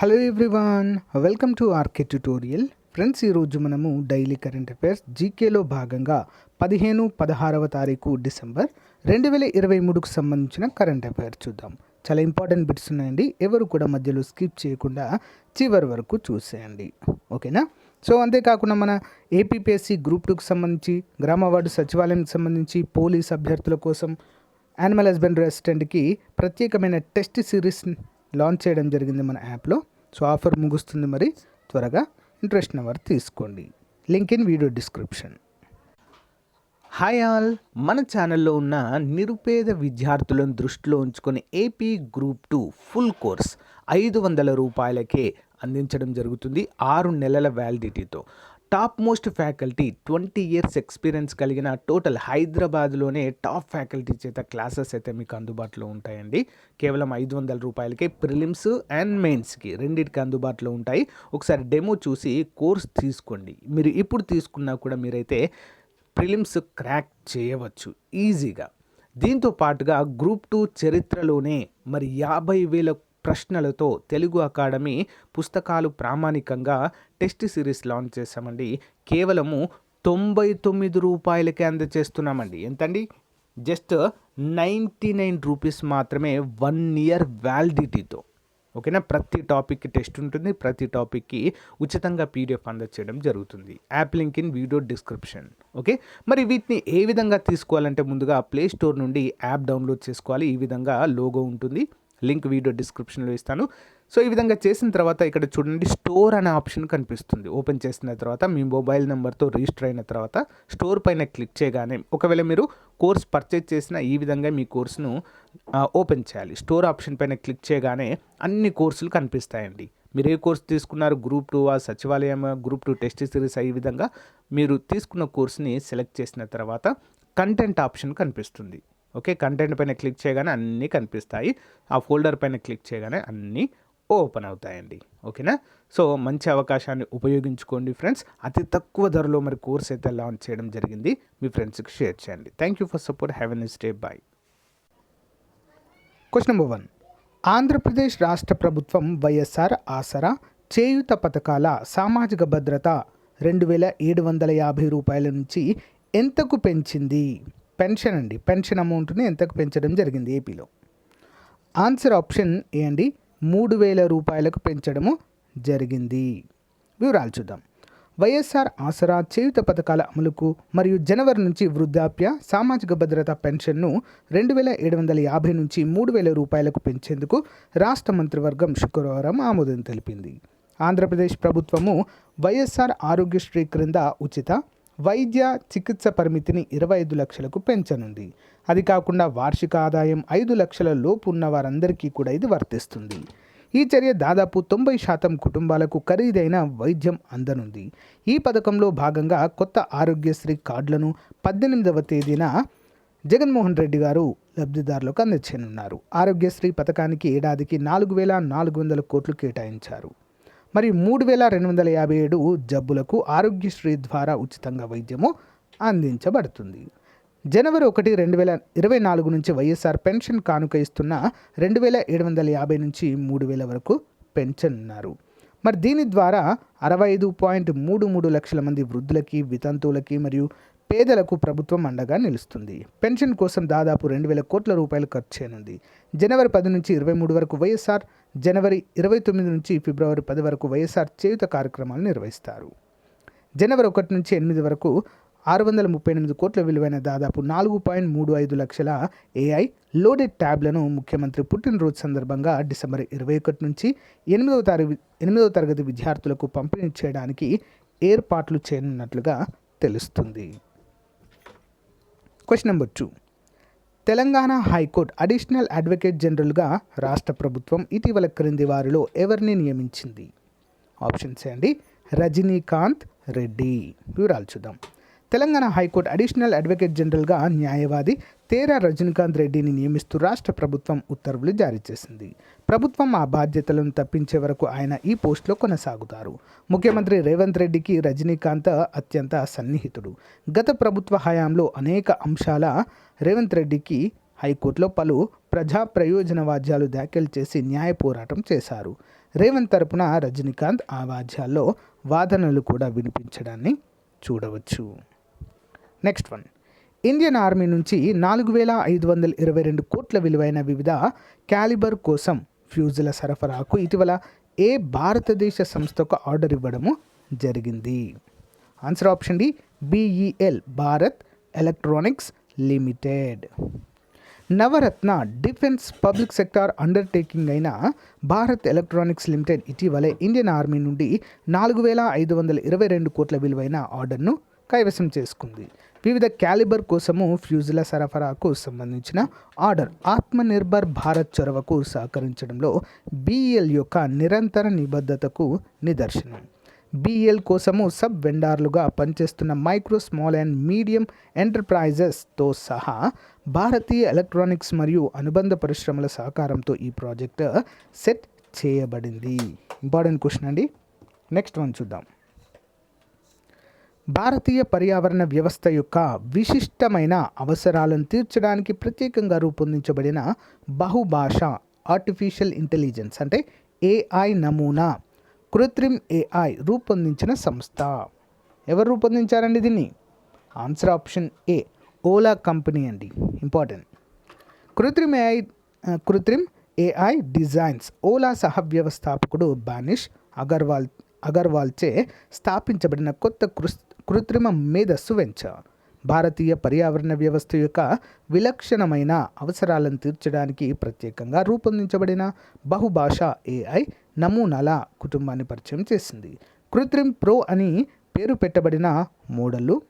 Hello everyone welcome to R K tutorial friends ఈరోజు మనము daily current affairs జీకేలో భాగంగా పదిహేను పదహారవ తారీఖు డిసెంబర్ రెండు వేల ఇరవై మూడుకు సంబంధించిన కరెంట్ అఫైర్స్ చూద్దాం. చాలా ఇంపార్టెంట్ బిట్స్ ఉన్నాయండి. ఎవరు కూడా మధ్యలో స్కిప్ చేయకుండా చివరి వరకు చూసేయండి. ఓకేనా సో అంతేకాకుండా మన ఏపీపీఎస్సీ గ్రూప్ టూకి సంబంధించి గ్రామ వార్డు సచివాలయానికి సంబంధించి పోలీస్ అభ్యర్థుల కోసం యానిమల్ హస్బెండరీ అసిస్టెంట్కి ప్రత్యేకమైన టెస్ట్ సిరీస్ లాంచ్ చేయడం జరిగింది మన యాప్లో. సో ఆఫర్ ముగుస్తుంది మరి. త్వరగా ఇంట్రెస్ట్ నెంబర్ తీసుకోండి. Link in video description. Hi all. మన ఛానల్లో ఉన్న నిరుపేద విద్యార్థులను దృష్టిలో ఉంచుకొని A P group two full course ఐదు వందల రూపాయలకే అందించడం జరుగుతుంది ఆరు నెలల వ్యాలిడిటీతో. Top most faculty twenty years experience కలిగిన టోటల్ హైదరాబాద్లోనే టాప్ ఫ్యాకల్టీ చేత క్లాసెస్ అయితే మీకు అందుబాటులో ఉంటాయండి. కేవలం ఐదు వందల రూపాయలకే ప్రిలిమ్స్ అండ్ మెయిన్స్కి రెండింటికి అందుబాటులో ఉంటాయి. ఒకసారి డెమో చూసి కోర్స్ తీసుకోండి. మీరు ఇప్పుడు తీసుకున్నా కూడా మీరైతే ప్రిలిమ్స్ క్రాక్ చేయవచ్చు. ఈజీగా దీంతో పాటుగా గ్రూప్ టూ చరిత్రలోనే మరి యాభై వేల ప్రశ్నలతో తెలుగు అకాడమీ పుస్తకాలు ప్రామాణికంగా టెస్ట్ సిరీస్ లాంచ్ చేశామండి. కేవలము తొంభై తొమ్మిది రూపాయలకే అందజేస్తున్నామండి ఎంతండి? జస్ట్ నైంటీ నైన్ రూపీస్ మాత్రమే వన్ ఇయర్ వ్యాలిడిటీతో. ఓకేనా? ప్రతి టాపిక్కి టెస్ట్ ఉంటుంది. ప్రతి టాపిక్కి ఉచితంగా పీడిఎఫ్ అందచేయడం జరుగుతుంది. App link in video description. Okay? మరి వీటిని ఏ విధంగా తీసుకోవాలంటే ముందుగా ప్లే స్టోర్ నుండి యాప్ డౌన్లోడ్ చేసుకోవాలి. ఈ విధంగా లోగో ఉంటుంది. లింక్ వీడియో డిస్క్రిప్షన్లో ఇస్తాను. సో ఈ విధంగా చేసిన తర్వాత ఇక్కడ చూడండి స్టోర్ అనే ఆప్షన్ కనిపిస్తుంది. ఓపెన్ చేసిన తర్వాత మీ మొబైల్ నెంబర్తో రిజిస్టర్ అయిన తర్వాత స్టోర్ పైన క్లిక్ చేయగానే ఒకవేళ మీరు కోర్స్ పర్చేజ్ చేసిన ఈ విధంగా మీ కోర్సును ఓపెన్ చేయాలి. స్టోర్ ఆప్షన్ పైన క్లిక్ చేయగానే అన్ని కోర్సులు కనిపిస్తాయండి. మీరు ఏ కోర్స్ తీసుకున్నారు? గ్రూప్ టూ ఆ సచివాలయం గ్రూప్ టూ టెస్ట్ సిరీస్ ఈ విధంగా మీరు తీసుకున్న కోర్స్ని సెలెక్ట్ చేసిన తర్వాత కంటెంట్ ఆప్షన్ కనిపిస్తుంది. ఓకే కంటెంట్ పైన క్లిక్ చేయగానే అన్నీ కనిపిస్తాయి. ఆ ఫోల్డర్ పైన క్లిక్ చేయగానే అన్నీ ఓపెన్ అవుతాయండి. ఓకేనా? సో మంచి అవకాశాన్ని ఉపయోగించుకోండి ఫ్రెండ్స్ అతి తక్కువ ధరలో మరి కోర్స్ అయితే లాంచ్ చేయడం జరిగింది. మీ ఫ్రెండ్స్కి షేర్ చేయండి. Thank you for support have an day bye question number one Andhra Pradesh రాష్ట్ర ప్రభుత్వం వైఎస్ఆర్ ఆసరా చేయూత పథకాల సామాజిక భద్రత రెండు వేల ఏడు వందల యాభై రూపాయల నుంచి ఎంతకు పెంచింది? పెన్షన్ అండి. పెన్షన్ అమౌంట్ని ఎంతకు పెంచడం జరిగింది ఏపీలో? ఆన్సర్ ఆప్షన్ ఏ అండి? మూడు వేల రూపాయలకు పెంచడము జరిగింది. వివరాలు చూద్దాం. వైఎస్ఆర్ ఆసరా చేయుత పథకాల అమలుకు మరియు జనవరి నుంచి వృద్ధాప్య సామాజిక భద్రత పెన్షన్ను రెండు వేల ఏడు వందల యాభై నుంచి మూడు వేల రూపాయలకు పెంచేందుకు రాష్ట్ర మంత్రివర్గం శుక్రవారం ఆమోదం తెలిపింది. ఆంధ్రప్రదేశ్ ప్రభుత్వము వైఎస్ఆర్ ఆరోగ్యశ్రీ క్రింద ఉచిత వైద్య చికిత్స పరిమితిని ఇరవై ఐదు లక్షలకు పెంచనుంది. అది కాకుండా వార్షిక ఆదాయం ఐదు లక్షల లోపు ఉన్న వారందరికీ కూడా ఇది వర్తిస్తుంది. ఈ చర్య దాదాపు తొంభై శాతం కుటుంబాలకు ఖరీదైన వైద్యం అందనుంది. ఈ పథకంలో భాగంగా కొత్త ఆరోగ్యశ్రీ కార్డులను పద్దెనిమిదవ తేదీన జగన్మోహన్ రెడ్డి గారు లబ్ధిదారులకు అందించనున్నారు ఆరోగ్యశ్రీ పథకానికి ఏడాదికి నాలుగు వేల నాలుగు వందల కోట్లు కేటాయించారు. మరి మూడు వేల రెండు వందల యాభై ఏడు జబ్బులకు ఆరోగ్యశ్రీ ద్వారా ఉచితంగా వైద్యము అందించబడుతుంది. జనవరి ఒకటి రెండు వేల ఇరవై నాలుగు నుంచి వైఎస్ఆర్ పెన్షన్ కానుక ఇస్తున్న రెండు వేల ఏడు వందల యాభై నుంచి మూడు వేల వరకు పెన్షన్ ఉన్నారు మరి దీని ద్వారా అరవై ఐదు పాయింట్ మూడు మూడు లక్షల మంది వృద్ధులకి వితంతువులకి మరియు పేదలకు ప్రభుత్వం అండగా నిలుస్తుంది. పెన్షన్ కోసం దాదాపు రెండు వేల కోట్ల రూపాయలు ఖర్చు చేయనుంది. జనవరి పది నుంచి ఇరవై మూడు వరకు వైఎస్ఆర్ జనవరి ఇరవై తొమ్మిది నుంచి ఫిబ్రవరి పది వరకు వైఎస్ఆర్ చేయుత కార్యక్రమాలు నిర్వహిస్తారు. జనవరి ఒకటి నుంచి ఎనిమిది వరకు ఆరు వందల ముప్పై ఎనిమిది కోట్ల విలువైన దాదాపు నాలుగు పాయింట్ మూడు ఐదు లక్షల ఏఐ లోడెడ్ ట్యాబ్లను ముఖ్యమంత్రి పుట్టినరోజు సందర్భంగా డిసెంబర్ ఇరవై ఒకటి నుంచి ఎనిమిదవ తరగతి ఎనిమిదవ తరగతి విద్యార్థులకు పంపిణీ చేయడానికి ఏర్పాట్లు చేయనున్నట్లుగా తెలుస్తుంది. Question number two Telangana high court additional advocate జనరల్గా రాష్ట్ర ప్రభుత్వం ఇటీవల క్రింది వారిలో ఎవరిని నియమించింది? ఆప్షన్స్ అండి. రజనీకాంత్ రెడ్డి. వివరాలు చూద్దాం. తెలంగాణ హైకోర్టు అడిషనల్ అడ్వకేట్ జనరల్గా న్యాయవాది తేరా రజనీకాంత్ రెడ్డిని నియమిస్తూ రాష్ట్ర ప్రభుత్వం ఉత్తర్వులు జారీ చేసింది. ప్రభుత్వం ఆ బాధ్యతలను తప్పించే వరకు ఆయన ఈ పోస్టులో కొనసాగుతారు. ముఖ్యమంత్రి రేవంత్ రెడ్డికి రజనీకాంత్ అత్యంత సన్నిహితుడు. గత ప్రభుత్వ హయాంలో అనేక అంశాల రేవంత్ రెడ్డికి హైకోర్టులో పలు ప్రజా ప్రయోజన వాద్యాలు దాఖలు చేసి న్యాయ పోరాటం చేశారు. రేవంత్ తరపున రజనీకాంత్ ఆ వాద్యాల్లో వాదనలు కూడా వినిపించడాన్ని చూడవచ్చు. నెక్స్ట్ వన్ ఇండియన్ ఆర్మీ నుంచి నాలుగు వేల ఐదు వందల ఇరవై రెండు కోట్ల విలువైన వివిధ క్యాలిబర్ కోసం ఫ్యూజుల సరఫరాకు ఇటీవల ఏ భారతదేశ సంస్థకు ఆర్డర్ ఇవ్వడము జరిగింది? Answer option D BEL Bharat electronics limited Navratna defence public sector undertaking అయిన భారత్ ఎలక్ట్రానిక్స్ లిమిటెడ్ ఇటీవలే ఇండియన్ ఆర్మీ నుండి నాలుగు వేల ఐదు వందల ఇరవై రెండు కోట్ల విలువైన ఆర్డర్ను కైవసం చేసుకుంది. వివిధ క్యాలిబర్ కోసము ఫ్యూజుల సరఫరాకు సంబంధించిన ఆర్డర్ ఆత్మనిర్భర్ భారత్ చొరవకు సహకరించడంలో బీఎల్ యొక్క నిరంతర నిబద్ధతకు నిదర్శనం. బీఎల్ కోసము సబ్ వెండార్లుగా పనిచేస్తున్న మైక్రో స్మాల్ అండ్ మీడియం ఎంటర్ప్రైజెస్తో సహా భారతీయ ఎలక్ట్రానిక్స్ మరియు అనుబంధ పరిశ్రమల సహకారంతో ఈ ప్రాజెక్ట్ సెట్ చేయబడింది. ఇంపార్టెంట్ క్వశ్చన్ అండి. నెక్స్ట్ వన్ చూద్దాం. భారతీయ పర్యావరణ వ్యవస్థ యొక్క విశిష్టమైన అవసరాలను తీర్చడానికి ప్రత్యేకంగా రూపొందించబడిన బహుభాష ఆర్టిఫిషియల్ ఇంటెలిజెన్స్ అంటే ఏఐ నమూనా కృత్రిమ్ ఏఐ రూపొందించిన సంస్థ. ఎవరు రూపొందించారండి దీన్ని? Answer option A Ola company అండి. Important Krutrim AI Krutrim AI designs Ola సహ వ్యవస్థాపకుడు బానిష్ అగర్వాల్ అగర్వాల్చే స్థాపించబడిన కొత్త కృ కృత్రిమ మేధస్సు వెంచ భారతీయ పర్యావరణ వ్యవస్థ యొక్క విలక్షణమైన అవసరాలను తీర్చడానికి ప్రత్యేకంగా రూపొందించబడిన బహుభాష ఏఐ నమూనాల కుటుంబాన్ని పరిచయం చేసింది. కృత్రిమ్ ప్రో అని పేరు పెట్టబడిన మోడళ్ళు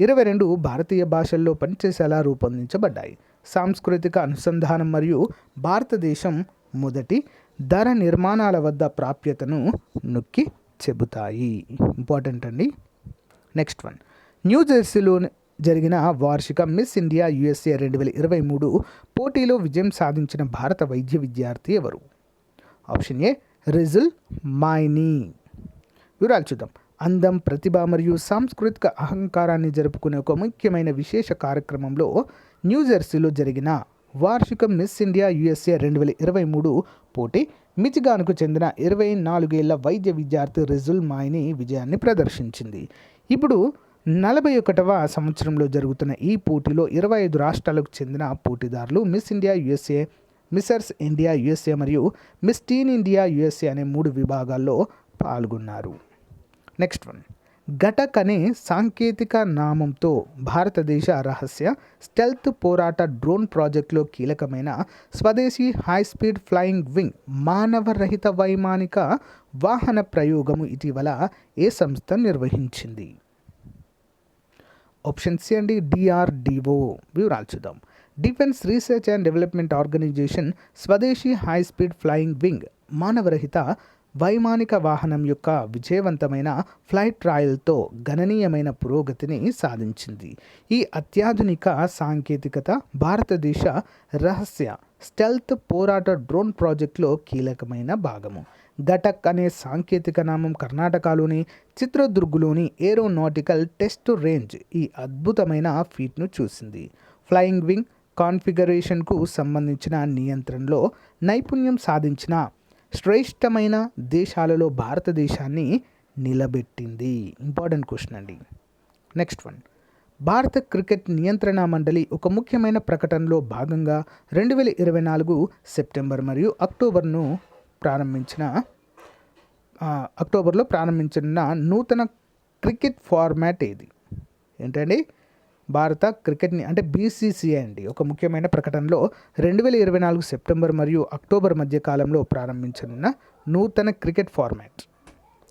ఇరవై రెండు భారతీయ భాషల్లో పనిచేసేలా రూపొందించబడ్డాయి. సాంస్కృతిక అనుసంధానం మరియు భారతదేశం మొదటి ధర నిర్మాణాల వద్ద ప్రాప్యతను నొక్కి చెబుతాయి. ఇంపార్టెంట్ అండి. నెక్స్ట్ వన్ న్యూజెర్సీలో జరిగిన వార్షిక మిస్ ఇండియా యుఎస్ఏ రెండు వేల ఇరవై మూడు పోటీలో విజయం సాధించిన భారత వైద్య విద్యార్థి ఎవరు? ఆప్షన్ ఏ రిజిల్ మైనీ వివరాలు చూద్దాం. అందం ప్రతిభ మరియు సాంస్కృతిక అహంకారాన్ని జరుపుకునే ఒక ముఖ్యమైన విశేష కార్యక్రమంలో న్యూజెర్సీలో జరిగిన వార్షిక మిస్ ఇండియా యుఎస్ఏ రెండు వేల ఇరవై మూడు పోటీ మిచిగాన్కు చెందిన ఇరవై నాలుగేళ్ళ వైద్య విద్యార్థి రిజుల్ మాయిని విజయాన్ని ప్రదర్శించింది. ఇప్పుడు నలభై ఒకటవ సంవత్సరంలో జరుగుతున్న ఈ పోటీలో ఇరవై ఐదు రాష్ట్రాలకు చెందిన పోటీదారులు Miss India USA Mrs India USA మరియు మిస్ టీన్ ఇండియా యుఎస్ఏ అనే మూడు విభాగాల్లో పాల్గొన్నారు. Next one. ఘటక్ అనే సాంకేతిక నామంతో భారతదేశ రహస్య స్టెల్త్ పోరాట డ్రోన్ ప్రాజెక్టులో కీలకమైన స్వదేశీ హై స్పీడ్ ఫ్లయింగ్ వింగ్ మానవరహిత వైమానిక వాహన ప్రయోగము ఇటీవల ఏ సంస్థ నిర్వహించింది? ఆప్షన్ సి అండి డిఆర్డిఓ వివరాలు చూద్దాం. Defence research and development organisation స్వదేశీ హై స్పీడ్ ఫ్లయింగ్ వింగ్ మానవరహిత వైమానిక వాహనం యొక్క విజయవంతమైన ఫ్లైట్ ట్రయల్తో గణనీయమైన పురోగతిని సాధించింది. ఈ అత్యాధునిక సాంకేతికత భారతదేశ రహస్య స్టెల్త్ పోరాట డ్రోన్ ప్రాజెక్టులో కీలకమైన భాగము. ఘటక్ అనే సాంకేతిక నామం కర్ణాటకలోని చిత్రదుర్గులోని ఏరోనాటికల్ టెస్ట్ రేంజ్ ఈ అద్భుతమైన ఫీట్ను చూసింది. ఫ్లయింగ్ వింగ్ కాన్ఫిగరేషన్కు సంబంధించిన నియంత్రణలో నైపుణ్యం సాధించిన శ్రేష్టమైన దేశాలలో భారతదేశాన్ని నిలబెట్టింది. ఇంపార్టెంట్ క్వశ్చన్ అండి. Next one. భారత క్రికెట్ నియంత్రణ మండలి ఒక ముఖ్యమైన ప్రకటనలో భాగంగా రెండు వేల ఇరవై నాలుగు సెప్టెంబర్ మరియు అక్టోబర్ను ప్రారంభించిన అక్టోబర్లో ప్రారంభించిన నూతన క్రికెట్ ఫార్మాట్ ఏది? ఏంటండి? భారత క్రికెట్ని అంటే బీసీసీఐ అండి. ఒక ముఖ్యమైన ప్రకటనలో రెండు వేల ఇరవై నాలుగు సెప్టెంబర్ మరియు అక్టోబర్ మధ్య కాలంలో ప్రారంభించనున్న నూతన క్రికెట్ ఫార్మాట్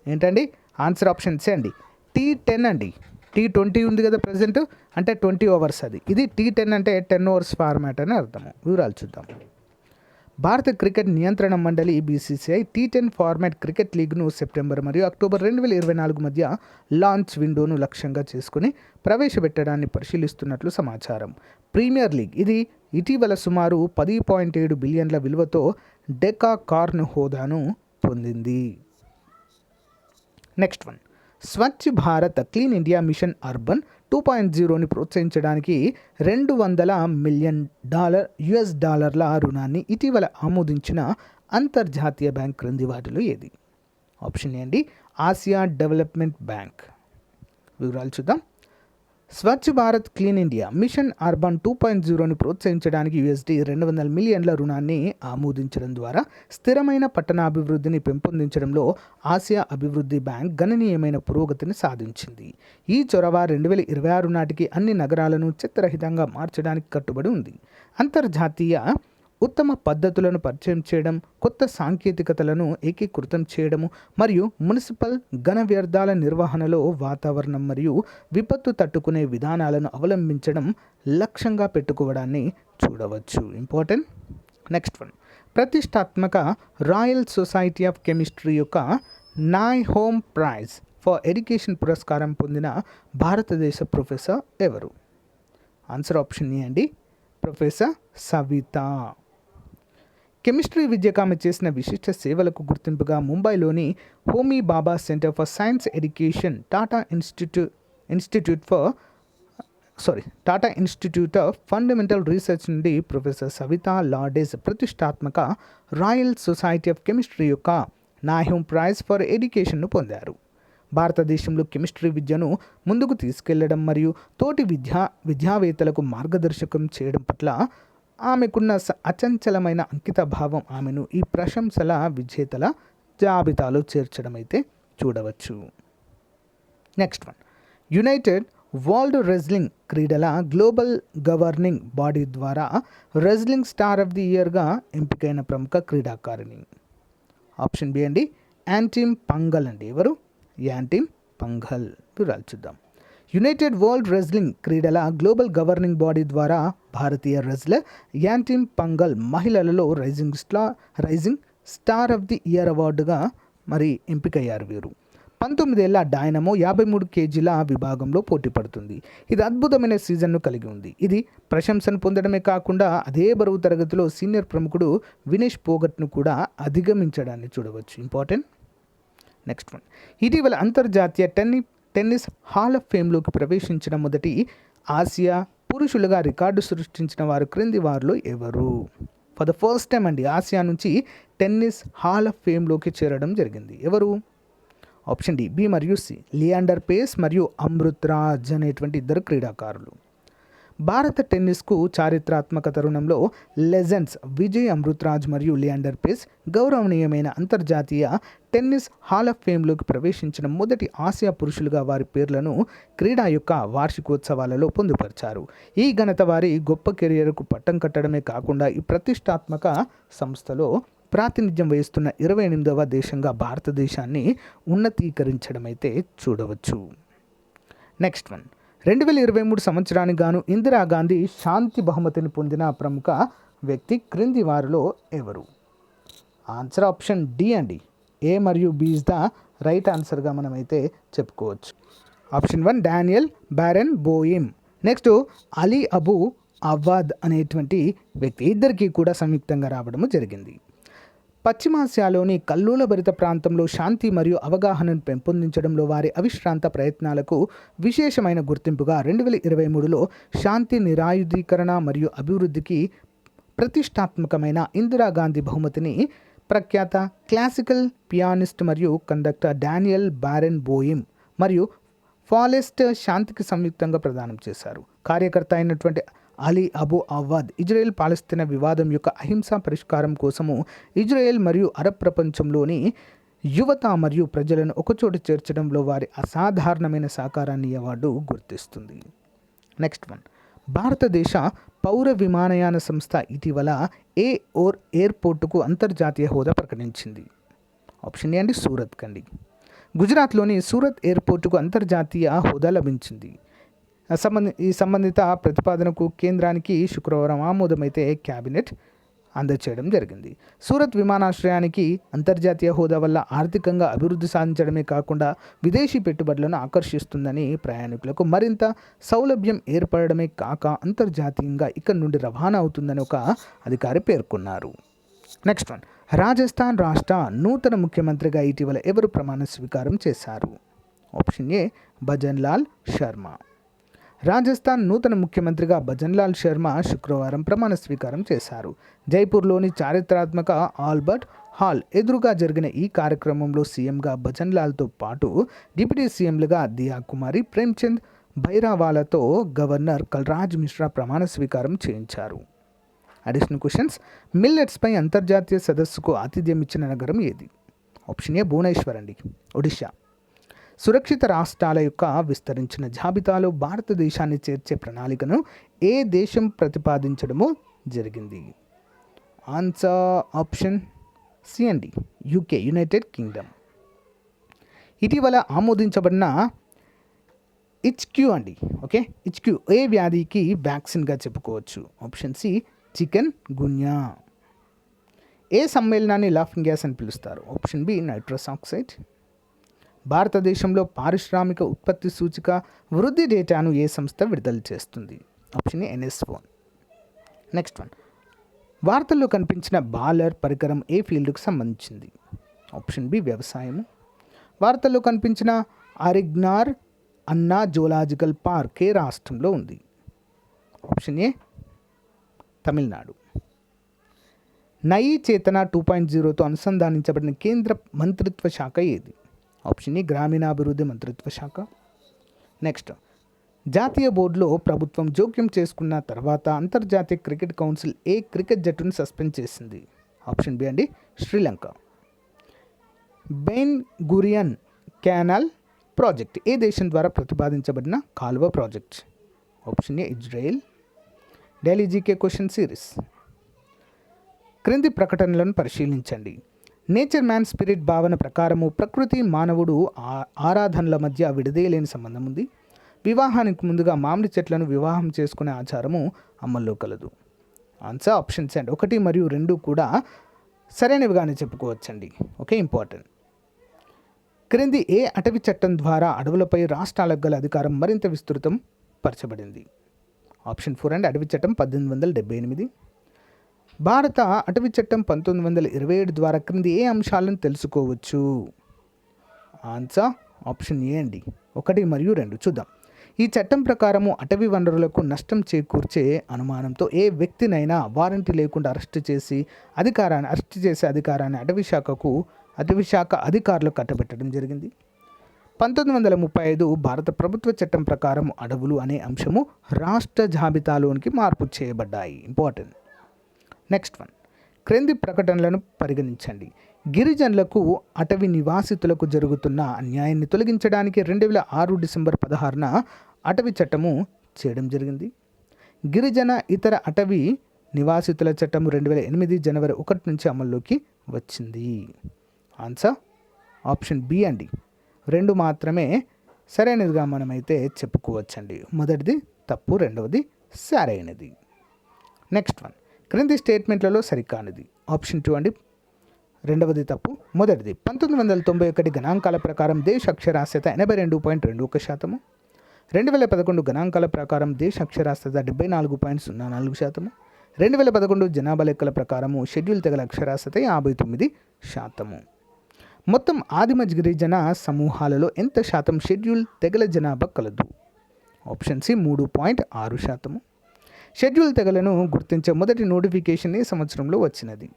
ఏంటండి? ఆన్సర్ ఆప్షన్ సి అండి. టీ టెన్ అండి. టీ ట్వంటీ ఉంది కదా ప్రజెంట్ అంటే ట్వంటీ ఓవర్స్ అది. ఇది టీ టెన్ అంటే టెన్ ఓవర్స్ ఫార్మాట్ అని అర్థం. వివరాలు చూద్దాం. భారత క్రికెట్ నియంత్రణ మండలి BCCI T ten format cricket లీగ్ను September మరియు అక్టోబర్ రెండు వేల ఇరవై నాలుగు మధ్య లాంచ్ విండోను లక్ష్యంగా చేసుకుని ప్రవేశపెట్టడాన్ని పరిశీలిస్తున్నట్లు సమాచారం. ప్రీమియర్ లీగ్ ఇది ఇటీవల సుమారు పది పాయింట్ ఏడు బిలియన్ల విలువతో డెకా కార్న్ హోదాను పొందింది. Next one Swachh Bharat clean India mission urban two point జీరోని ప్రోత్సహించడానికి రెండు వందల మిలియన్ డాలర్ యుఎస్ డాలర్ల రుణాన్ని ఇటీవల ఆమోదించిన అంతర్జాతీయ బ్యాంక్ క్రింది వాటిలో ఏది? ఆప్షన్ ఏంటి ఆసియా డెవలప్మెంట్ బ్యాంక్. వివరాలు చూద్దాం. Swachh Bharat clean India mission urban two point జీరోని ప్రోత్సహించడానికి యుఎస్డి రెండు వందల మిలియన్ల రుణాన్ని ఆమోదించడం ద్వారా స్థిరమైన పట్టణాభివృద్ధిని పెంపొందించడంలో ఆసియా అభివృద్ధి బ్యాంక్ గణనీయమైన పురోగతిని సాధించింది. ఈ చొరవ రెండు వేల ఇరవై ఆరు నాటికి అన్ని నగరాలను చిత్తరహితంగా మార్చడానికి కట్టుబడి ఉంది. అంతర్జాతీయ ఉత్తమ పద్ధతులను పరిచయం చేయడం కొత్త సాంకేతికతలను ఏకీకృతం చేయడము మరియు మున్సిపల్ ఘన వ్యర్థాల నిర్వహణలో వాతావరణం మరియు విపత్తు తట్టుకునే విధానాలను అవలంబించడం లక్ష్యంగా పెట్టుకోవడాన్ని చూడవచ్చు. ఇంపార్టెంట్? Next one. ప్రతిష్టాత్మక రాయల్ సొసైటీ ఆఫ్ కెమిస్ట్రీ యొక్క నాయ్ హోమ్ ప్రైజ్ ఫర్ ఎడ్యుకేషన్ పురస్కారం పొందిన భారతదేశ ప్రొఫెసర్ ఎవరు? ఆన్సర్ ఆప్షన్ ఏ అండి. ప్రొఫెసర్ సవిత. కెమిస్ట్రీ విద్యకు ఆమె చేసిన విశిష్ట సేవలకు గుర్తింపుగా ముంబైలోని Homi Bhabha centre for science education Tata institute institute for sorry Tata institute of fundamental research నుండి ప్రొఫెసర్ సవితా లాడేస్ ప్రతిష్టాత్మక రాయల్ సొసైటీ ఆఫ్ కెమిస్ట్రీ యొక్క నాహ్యూమ్ ప్రైజ్ ఫర్ ఎడ్యుకేషన్ను పొందారు. భారతదేశంలో కెమిస్ట్రీ విద్యను ముందుకు తీసుకెళ్ళడం మరియు తోటి విద్యా విద్యావేత్తలకు మార్గదర్శకం చేయడం పట్ల ఆమెకున్న స- అచంచలమైన అంకిత భావం ఆమెను ఈ ప్రశంసల విజేతల జాబితాలో చేర్చడం అయితే చూడవచ్చు. Next one. United world wrestling క్రీడల గ్లోబల్ గవర్నింగ్ బాడీ ద్వారా రెజ్లింగ్ స్టార్ ఆఫ్ ది ఇయర్గా ఎంపికైన ప్రముఖ క్రీడాకారిణి. ఆప్షన్ బి అండి యాంటీమ్ పంగల్ అండి. ఎవరు? యాంటీమ్ పంగల్. వివరాలు చూద్దాం. యునైటెడ్ వరల్డ్ రెజ్లింగ్ క్రీడల గ్లోబల్ గవర్నింగ్ బాడీ ద్వారా భారతీయ రెజ్లర్ యాంటీమ్ పంగల్ మహిళలలో rising star rising star of the year అవార్డుగా మరి ఎంపికయ్యారు వీరు. పంతొమ్మిదేళ్ళ డైనమో యాభై మూడు కేజీల విభాగంలో పోటీ పడుతుంది. ఇది అద్భుతమైన సీజన్ను కలిగి ఉంది. ఇది ప్రశంసను పొందడమే కాకుండా అదే బరువు తరగతిలో సీనియర్ ప్రముఖుడు వినేష్ పోగట్ను కూడా అధిగమించడాన్ని చూడవచ్చు. ఇంపార్టెంట్? Next one. ఇటీవల అంతర్జాతీయ టెన్ని టెన్నిస్ హాల్ ఆఫ్ ఫేమ్లోకి ప్రవేశించిన మొదటి ఆసియా పురుషులుగా రికార్డు సృష్టించిన వారు క్రింది వారిలో ఎవరు? ఫర్ ద ఫస్ట్ టైం అండి ఆసియా నుంచి టెన్నిస్ హాల్ ఆఫ్ ఫేమ్లోకి చేరడం జరిగింది. ఎవరు? ఆప్షన్ డి బి మరియు సి. లియాండర్ పేస్ మరియు అమృత్ రాజ్ అనేటువంటి ఇద్దరు క్రీడాకారులు. భారత టెన్నిస్కు చారిత్రాత్మక తరుణంలో లెజెండ్స్ విజయ్ అమృతరాజ్ మరియు లియాండర్ పేస్ గౌరవనీయమైన అంతర్జాతీయ టెన్నిస్ హాల్ ఆఫ్ ఫేమ్లోకి ప్రవేశించిన మొదటి ఆసియా పురుషులుగా వారి పేర్లను క్రీడా యొక్క వార్షికోత్సవాలలో పొందుపరిచారు. ఈ ఘనత వారి గొప్ప కెరియర్కు పట్టం కట్టడమే కాకుండా ఈ ప్రతిష్టాత్మక సంస్థలో ప్రాతినిధ్యం వహిస్తున్న ఇరవై ఎనిమిదవ దేశంగా భారతదేశాన్ని ఉన్నతీకరించడమైతే చూడవచ్చు. Next one. రెండు వేల ఇరవై మూడు సంవత్సరానికి గాను ఇందిరాగాంధీ శాంతి బహుమతిని పొందిన ప్రముఖ వ్యక్తి క్రింది వారిలో ఎవరు? ఆన్సర్ ఆప్షన్ డి అండి. ఏ మరియు బి ఇస్ ద రైట్ ఆన్సర్గా మనమైతే చెప్పుకోవచ్చు. Option one Daniel Barenboim. Next Ali Abu Awwad అనేటువంటి వ్యక్తి ఇద్దరికీ కూడా సంయుక్తంగా రావడము జరిగింది. పశ్చిమాసియాలోని కల్లోలభరిత ప్రాంతంలో శాంతి మరియు అవగాహనను పెంపొందించడంలో వారి అవిశ్రాంత ప్రయత్నాలకు విశేషమైన గుర్తింపుగా రెండు వేల ఇరవై మూడులో శాంతి నిరాయుధీకరణ మరియు అభివృద్ధికి ప్రతిష్టాత్మకమైన ఇందిరాగాంధీ బహుమతిని ప్రఖ్యాత క్లాసికల్ పియానిస్ట్ మరియు కండక్టర్ డానియల్ బారెన్ బోయిమ్ మరియు ఫాలెస్ట్ శాంతికి సంయుక్తంగా ప్రదానం చేశారు. కార్యకర్త అయినటువంటి అలీ అబు అవ్వాద్ ఇజ్రాయెల్ పాలస్తీనా వివాదం యొక్క అహింసా పరిష్కారం కోసము ఇజ్రాయెల్ మరియు అరబ్ ప్రపంచంలోని యువత మరియు ప్రజలను ఒకచోట చేర్చడంలో వారి అసాధారణమైన సహకారాన్ని అవార్డు గుర్తిస్తుంది. నెక్స్ట్ వన్ భారతదేశ పౌర విమానయాన సంస్థ ఇటీవల ఏ ఓర్ ఎయిర్పోర్టుకు అంతర్జాతీయ హోదా ప్రకటించింది. ఆప్షన్ ఏ అండి సూరత్ కండి. గుజరాత్లోని సూరత్ ఎయిర్పోర్టుకు అంతర్జాతీయ హోదా లభించింది. సంబంధి ఈ సంబంధిత ప్రతిపాదనకు కేంద్రానికి శుక్రవారం ఆమోదమైతే క్యాబినెట్ అందచేయడం జరిగింది. సూరత్ విమానాశ్రయానికి అంతర్జాతీయ హోదా వల్ల ఆర్థికంగా అభివృద్ధి సాధించడమే కాకుండా విదేశీ పెట్టుబడులను ఆకర్షిస్తుందని ప్రయాణికులకు మరింత సౌలభ్యం ఏర్పడడమే కాక అంతర్జాతీయంగా ఇక్కడ నుండి రవాణా అవుతుందని ఒక అధికారి పేర్కొన్నారు. Next one. రాజస్థాన్ రాష్ట్ర నూతన ముఖ్యమంత్రిగా ఇటీవల ఎవరు ప్రమాణ స్వీకారం చేశారు? Option A Bhajanlal Sharma. Rajasthan నూతన ముఖ్యమంత్రిగా భజన్లాల్ శర్మ శుక్రవారం ప్రమాణ స్వీకారం చేశారు. జైపూర్లోని చారిత్రాత్మక ఆల్బర్ట్ హాల్ ఎదురుగా జరిగిన ఈ కార్యక్రమంలో సీఎంగా భజన్లాల్తో పాటు డిప్యూటీ సీఎంలుగా దియా కుమారి ప్రేమ్చంద్ భైరావాలతో గవర్నర్ కల్రాజ్ మిశ్రా ప్రమాణ స్వీకారం చేయించారు. అడిషనల్ క్వశ్చన్స్ మిల్లెట్స్పై అంతర్జాతీయ సదస్సుకు ఆతిథ్యం ఇచ్చిన నగరం ఏది? ఆప్షన్ ఏ భువనేశ్వర్ అండి. ఒడిషా సురక్షిత రాష్ట్రాల యొక్క విస్తరించిన జాబితాలో భారతదేశాన్ని చేర్చే ప్రణాళికను ఏ దేశం ప్రతిపాదించడమో జరిగింది. ఆన్సర్ ఆప్షన్ సి అండి యూకే యునైటెడ్ కింగ్డమ్ ఇటీవల ఆమోదించబడిన ఇచ్క్యూ అండి ఓకే ఇచ్క్యూ ఏ వ్యాధికి వ్యాక్సిన్గా చెప్పుకోవచ్చు? Option C chikungunya. ఏ సమ్మేళనాన్ని లాఫింగ్ గ్యాస్ అని పిలుస్తారు? ఆప్షన్ బి నైట్రస్ ఆక్సైడ్ భారతదేశంలో పారిశ్రామిక ఉత్పత్తి సూచిక వృద్ధి డేటాను ఏ సంస్థ విడుదల చేస్తుంది? Option A NS phone next one వార్తల్లో కనిపించిన బాలర్ పరికరం ఏ ఫీల్డ్కు సంబంధించింది? ఆప్షన్ బి వ్యవసాయము. వార్తల్లో కనిపించిన అరిగ్నార్ అన్నా జూలాజికల్ పార్క్ ఏ రాష్ట్రంలో ఉంది. Option A Tamil Nadu. నయీ చేతన టూ పాయింట్ జీరోతో అనుసంధానించబడిన కేంద్ర మంత్రిత్వ శాఖ ఏది? ఆప్షన్ ఈ గ్రామీణాభివృద్ధి మంత్రిత్వ శాఖ. నెక్స్ట్ జాతీయ బోర్డులో ప్రభుత్వం జోక్యం చేసుకున్న తర్వాత అంతర్జాతీయ క్రికెట్ కౌన్సిల్ ఏ క్రికెట్ జట్టును సస్పెండ్ చేసింది? ఆప్షన్ బి అండి Sri Lanka. Ben Gurion canal project ఏ దేశం ద్వారా ప్రతిపాదించబడిన కాలువ project? Option A Israel. Delhi GK question series. క్రింది ప్రకటనలను పరిశీలించండి. నేచర్ మ్యాన్ స్పిరిట్ భావన ప్రకారము ప్రకృతి మానవుడు ఆ- ఆరాధనల మధ్య విడదీయలేని సంబంధం ఉంది. వివాహానికి ముందుగా మామిడి చెట్లను వివాహం చేసుకునే ఆచారము అమల్లో కలదు. ఆన్సర్ ఆప్షన్స్ అండ్ ఒకటి మరియు రెండు కూడా సరైనవిగానే చెప్పుకోవచ్చండి. ఓకే ఇంపార్టెంట్ క్రింది ఏ అటవీ చట్టం ద్వారా అడవులపై రాష్ట్రాలకు గల అధికారం మరింత విస్తృతం పరచబడింది. ఆప్షన్ ఫోర్ అండ్ అటవీ చట్టం పద్దెనిమిది వందల డెబ్బై ఎనిమిది. భారత అటవీ చట్టం పంతొమ్మిది వందల ఇరవై ఏడు ద్వారా క్రింది ఏ అంశాలను తెలుసుకోవచ్చు? ఆన్సర్ ఆప్షన్ ఏ అండి ఒకటి మరియు రెండు చూద్దాం. ఈ చట్టం ప్రకారము అటవీ వనరులకు నష్టం చేకూర్చే అనుమానంతో ఏ వ్యక్తినైనా వారంటీ లేకుండా అరెస్టు చేసి అధికారాన్ని అరెస్టు చేసే అధికారాన్ని అటవీ శాఖకు అటవీ శాఖ అధికారులకు కట్టబెట్టడం జరిగింది. పంతొమ్మిది వందల ముప్పై ఐదు భారత ప్రభుత్వ చట్టం ప్రకారం అడవులు అనే అంశము రాష్ట్ర జాబితాలోనికి మార్పు చేయబడ్డాయి. ఇంపార్టెంట్ నెక్స్ట్ వన్ క్రింది ప్రకటనలను పరిగణించండి. గిరిజనులకు అటవీ నివాసితులకు జరుగుతున్న అన్యాయాన్ని తొలగించడానికి రెండు వేల ఆరు డిసెంబర్ పదహారున అటవీ చట్టము చేయడం జరిగింది. గిరిజన ఇతర అటవీ నివాసితుల చట్టం రెండు వేల ఎనిమిది జనవరి ఒకటి నుంచి అమల్లోకి వచ్చింది. ఆన్సర్ ఆప్షన్ బి అండి రెండు మాత్రమే సరైనదిగా మనమైతే చెప్పుకోవచ్చండి. మొదటిది తప్పు రెండవది సరైనది. నెక్స్ట్ వన్ క్రింది స్టేట్మెంట్లలో సరికానిది. ఆప్షన్ టూ అండి. రెండవది తప్పు. మొదటిది పంతొమ్మిది వందల తొంభై ఒకటి గణాంకాల ప్రకారం దేశ అక్షరాస్యత ఎనభై రెండు పాయింట్ రెండు ఒక శాతము. రెండు వేల పదకొండు గణాంకాల ప్రకారం దేశ అక్షరాస్యత డెబ్బై నాలుగు పాయింట్ సున్నా నాలుగు శాతము. రెండు వేల పదకొండు జనాభా లెక్కల ప్రకారము షెడ్యూల్ తెగల అక్షరాస్యత యాభై తొమ్మిది శాతము. మొత్తం ఆదిమ గిరిజన సమూహాలలో ఎంత శాతం షెడ్యూల్ తెగల జనాభా కలదు? ఆప్షన్ సి మూడు పాయింట్ ఆరు శాతము. షెడ్యూల్ తెగలను గుర్తించే మొదటి నోటిఫికేషన్ ఈ సంవత్సరంలో వచ్చినది.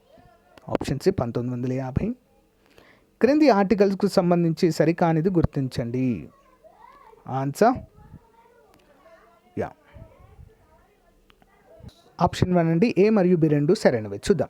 ఆప్షన్ సి పంతొమ్మిది వందల యాభై. క్రింది ఆర్టికల్స్కు సంబంధించి సరికానిది గుర్తించండి. ఆన్సర్? యా. ఆప్షన్ వన్ అండి ఏ మరియు బి రెండు సరైనవి. చూద్దాం.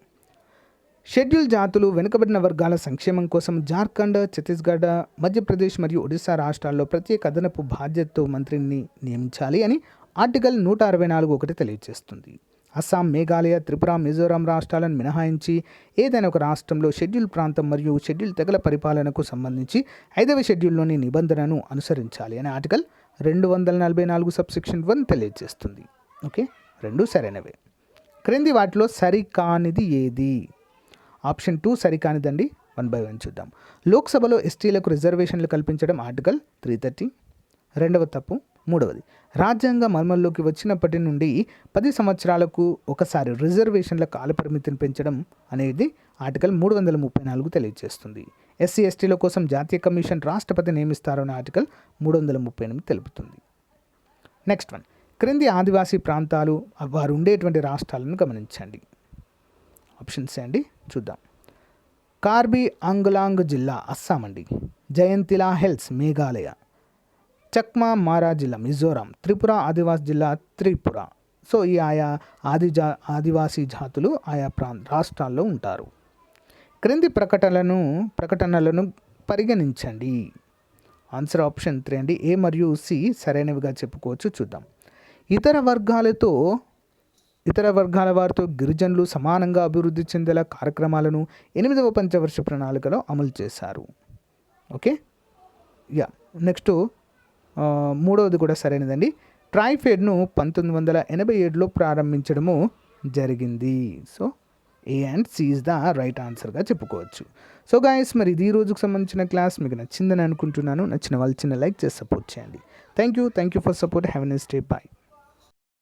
షెడ్యూల్ జాతులు వెనుకబడిన వర్గాల సంక్షేమం కోసం జార్ఖండ్ ఛత్తీస్గఢ్ మధ్యప్రదేశ్ మరియు ఒడిశా రాష్ట్రాల్లో ప్రత్యేక అదనపు బాధ్యతతో మంత్రిని నియమించాలి అని ఆర్టికల్ నూట అరవై నాలుగు ఒకటి తెలియజేస్తుంది. అస్సాం మేఘాలయ త్రిపుర మిజోరాం రాష్ట్రాలను మినహాయించి ఏదైనా ఒక రాష్ట్రంలో షెడ్యూల్ ప్రాంతం మరియు షెడ్యూల్ తెగల పరిపాలనకు సంబంధించి ఐదవ షెడ్యూల్లోని నిబంధనను అనుసరించాలి అనే ఆర్టికల్ రెండు వందల నలభై నాలుగు సబ్సెక్షన్ వన్ తెలియజేస్తుంది. ఓకే? రెండు సరైనవే. క్రింది వాటిలో సరికానిది ఏది? ఆప్షన్ టూ సరికానిదండి. వన్ బై వన్ చూద్దాం. లోక్సభలో ఎస్టీలకు రిజర్వేషన్లు కల్పించడం ఆర్టికల్ త్రీ థర్టీ. రెండవ తప్పు. మూడవది రాజ్యాంగ మర్మల్లోకి వచ్చినప్పటి నుండి పది సంవత్సరాలకు ఒకసారి రిజర్వేషన్ల కాలపరిమితిని పెంచడం అనేది ఆర్టికల్ మూడు వందల ముప్పై నాలుగు తెలియజేస్తుంది ఎస్సీ ఎస్టీల కోసం జాతీయ కమిషన్ రాష్ట్రపతి నియమిస్తారని ఆర్టికల్ మూడు వందల ముప్పై ఎనిమిది తెలుపుతుంది. నెక్స్ట్ వన్ క్రింది ఆదివాసీ ప్రాంతాలు వారు ఉండేటువంటి రాష్ట్రాలను గమనించండి. ఆప్షన్స్ అండి చూద్దాం. కార్బీ ఆంగ్లాంగ్ జిల్లా అస్సాం అండి. జయంతిలా హిల్స్ మేఘాలయ. చక్మా మారా జిల్లా మిజోరాం త్రిపుర ఆదివాసి జిల్లా త్రిపుర. సో ఈ ఆయా ఆది జా ఆదివాసీ జాతులు ఆయా ప్రాంత రాష్ట్రాల్లో ఉంటారు. క్రింది ప్రకటనలను ప్రకటనలను పరిగణించండి. ఆన్సర్ ఆప్షన్ త్రీ అండి. ఏ మరియు సి సరైనవిగా చెప్పుకోవచ్చు చూద్దాం. ఇతర వర్గాలతో ఇతర వర్గాల వారితో గిరిజనులు సమానంగా అభివృద్ధి చెందేలా కార్యక్రమాలను ఎనిమిదవ పంచవర్ష ప్రణాళికలో అమలు చేశారు. ఓకే? యా. నెక్స్ట్ మూడవది కూడా సరైనదండి. ట్రైఫెడ్ను పంతొమ్మిది వందల ఎనభై ఏడులో ప్రారంభించడము జరిగింది. So A and C is the right ఆన్సర్గా చెప్పుకోవచ్చు. సో గాయస్ మరి ఇది ఈ రోజుకు సంబంధించిన క్లాస్. మీకు నచ్చిందని అనుకుంటున్నాను. నచ్చిన వాళ్ళు చిన్న లైక్ చేసి సపోర్ట్ చేయండి. Thank you thank you for support have nice day bye